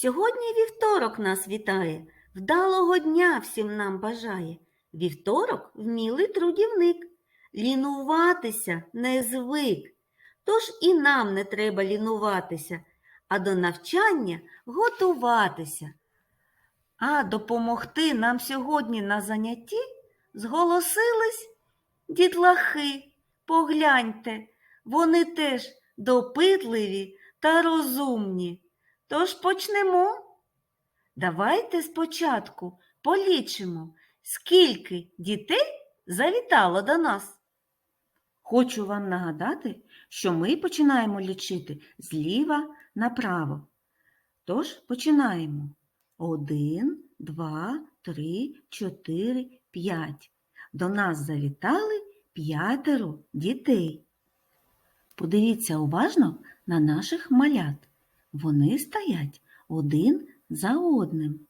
Сьогодні вівторок нас вітає, вдалого дня всім нам бажає. Вівторок вмілий трудівник, лінуватися не звик. Тож і нам не треба лінуватися, а до навчання готуватися. А допомогти нам сьогодні на занятті зголосились дітлахи. Погляньте, вони теж допитливі та розумні. Тож почнемо. Давайте спочатку полічимо, скільки дітей завітало до нас. Хочу вам нагадати, що ми починаємо лічити зліва направо. Тож починаємо. Один, два, три, чотири, п'ять. До нас завітали п'ятеро дітей. Подивіться уважно на наших малят. Вони стоять один за одним.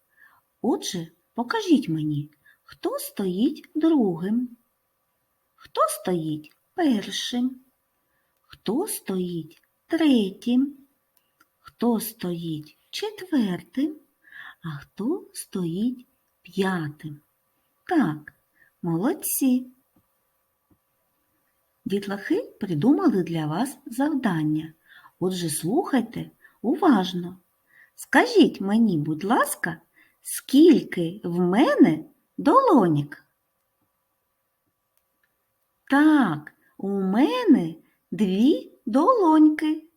Отже, покажіть мені, хто стоїть другим, хто стоїть першим, хто стоїть третім, хто стоїть четвертим, а хто стоїть п'ятим. Так, молодці. Дітлахи придумали для вас завдання. Отже, слухайте уважно. Скажіть мені, будь ласка, скільки в мене долонік? Так, у мене дві долоньки.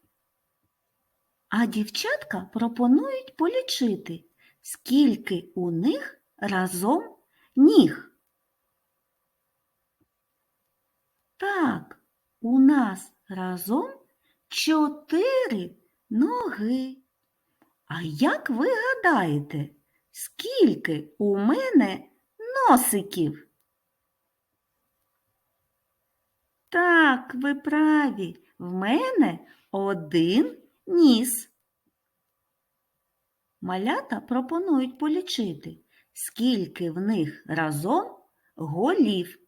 А дівчатка пропонують полічити, скільки у них разом ніг. Так, у нас разом чотири ноги. А як ви гадаєте, скільки у мене носиків? Так, ви праві, в мене один ніс. Малята пропонують полічити, скільки в них разом голів.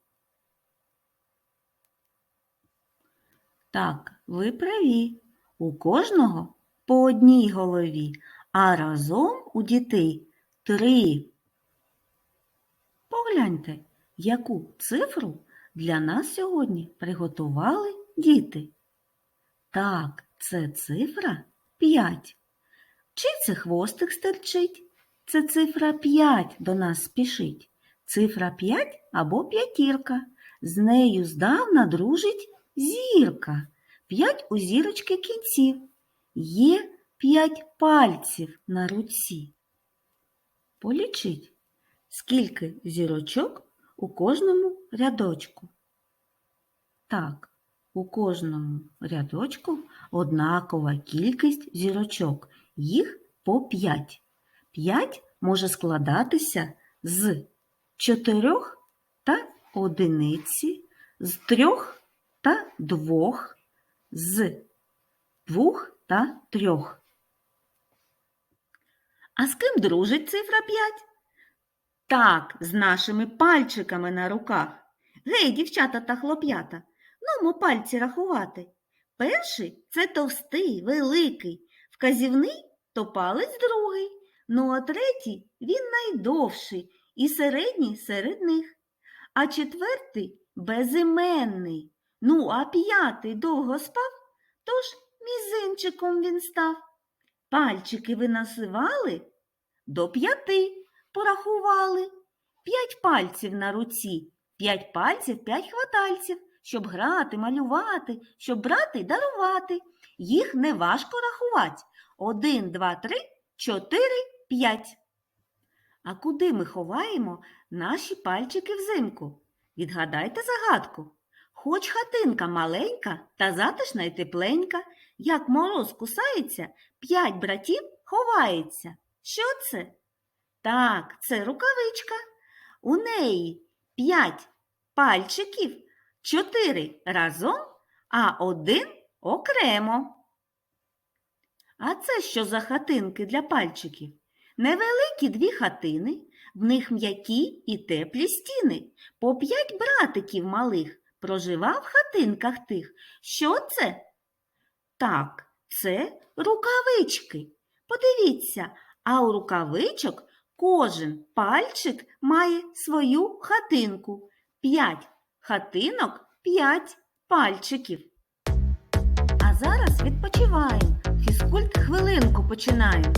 Так, ви праві. У кожного по одній голові, а разом у дітей три. Погляньте, яку цифру для нас сьогодні приготували діти. Так, це цифра 5. Чи це хвостик стерчить? Це цифра 5 до нас спішить. Цифра 5 або п'ятірка. З нею здавна дружить зірка. П'ять у зірочки кінців. Є п'ять пальців на руці. Полічіть, скільки зірочок у кожному рядочку. Так, у кожному рядочку однакова кількість зірочок. Їх по п'ять. П'ять може складатися з чотирьох та одиниці, з трьох та двох, з двох та трьох. А з ким дружить цифра 5? Так, з нашими пальчиками на руках. Гей, дівчата та хлоп'ята, нумо пальці рахувати. Перший це товстий, великий, вказівний то палець другий, ну а третій він найдовший і середній серед них, а четвертий безіменний. Ну, а п'ятий довго спав, тож мізинчиком він став. Пальчики ви насивали? До п'яти порахували. П'ять пальців на руці, п'ять пальців, п'ять хватальців, щоб грати, малювати, щоб брати й дарувати. Їх не важко рахувати. Один, два, три, чотири, п'ять. А куди ми ховаємо наші пальчики взимку? Відгадайте загадку. Хоч хатинка маленька та затишна й тепленька, як мороз кусається, п'ять братів ховається. Що це? Так, це рукавичка. У неї п'ять пальчиків, чотири разом, а один окремо. А це що за хатинки для пальчиків? Невеликі дві хатини, в них м'які і теплі стіни, по п'ять братиків малих проживав в хатинках тих. Що це? Так, це рукавички. Подивіться, а у рукавичок кожен пальчик має свою хатинку. П'ять хатинок, п'ять пальчиків. А зараз відпочиваємо. Фізкульт хвилинку починаємо.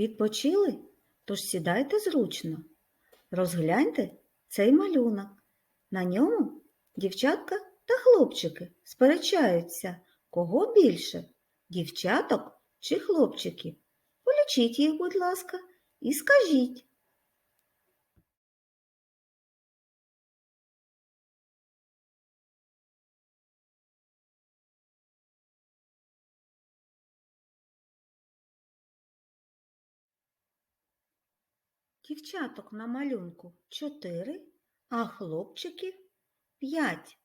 Відпочили? Тож сідайте зручно. Розгляньте цей малюнок. На ньому дівчатка та хлопчики сперечаються, кого більше дівчаток чи хлопчиків. Полічіть їх, будь ласка, і скажіть. Дівчаток на малюнку 4, а хлопчиків 5.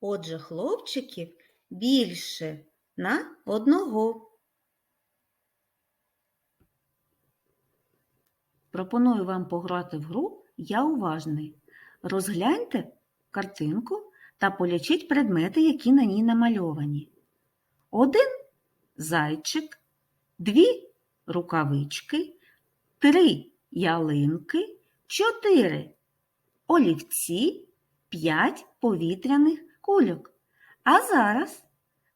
Отже, хлопчиків більше на одного. Пропоную вам пограти в гру Я уважний. Розгляньте картинку та полічіть предмети, які на ній намальовані. Один зайчик, дві рукавички, три ялинки, чотири олівці, п'ять повітряних кульок. А зараз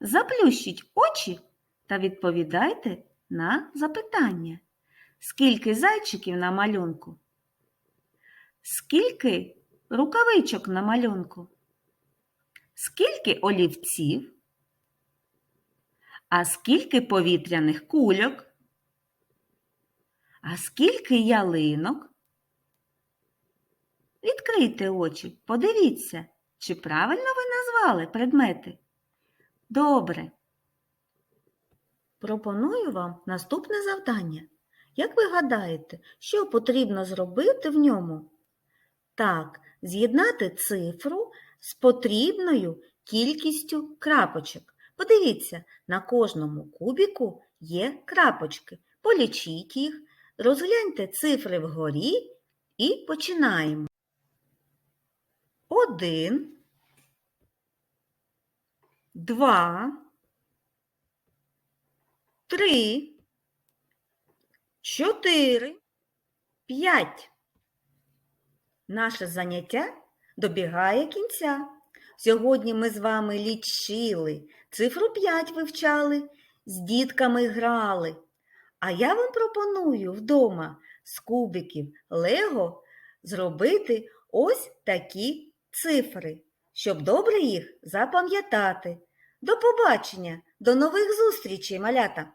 заплющіть очі та відповідайте на запитання. Скільки зайчиків на малюнку? Скільки рукавичок на малюнку? Скільки олівців? А скільки повітряних кульок? А скільки ялинок? Відкрийте очі, подивіться, чи правильно ви назвали предмети. Добре. Пропоную вам наступне завдання. Як ви гадаєте, що потрібно зробити в ньому? Так, з'єднати цифру з потрібною кількістю крапочок. Подивіться, на кожному кубіку є крапочки. Полічіть їх, розгляньте цифри вгорі і починаємо. Один, два, три, чотири, п'ять. Наше заняття добігає кінця. Сьогодні ми з вами лічили, цифру 5 вивчали, з дітками грали. А я вам пропоную вдома з кубиків Лего зробити ось такі цифри, щоб добре їх запам'ятати. До побачення, до нових зустрічей, малята!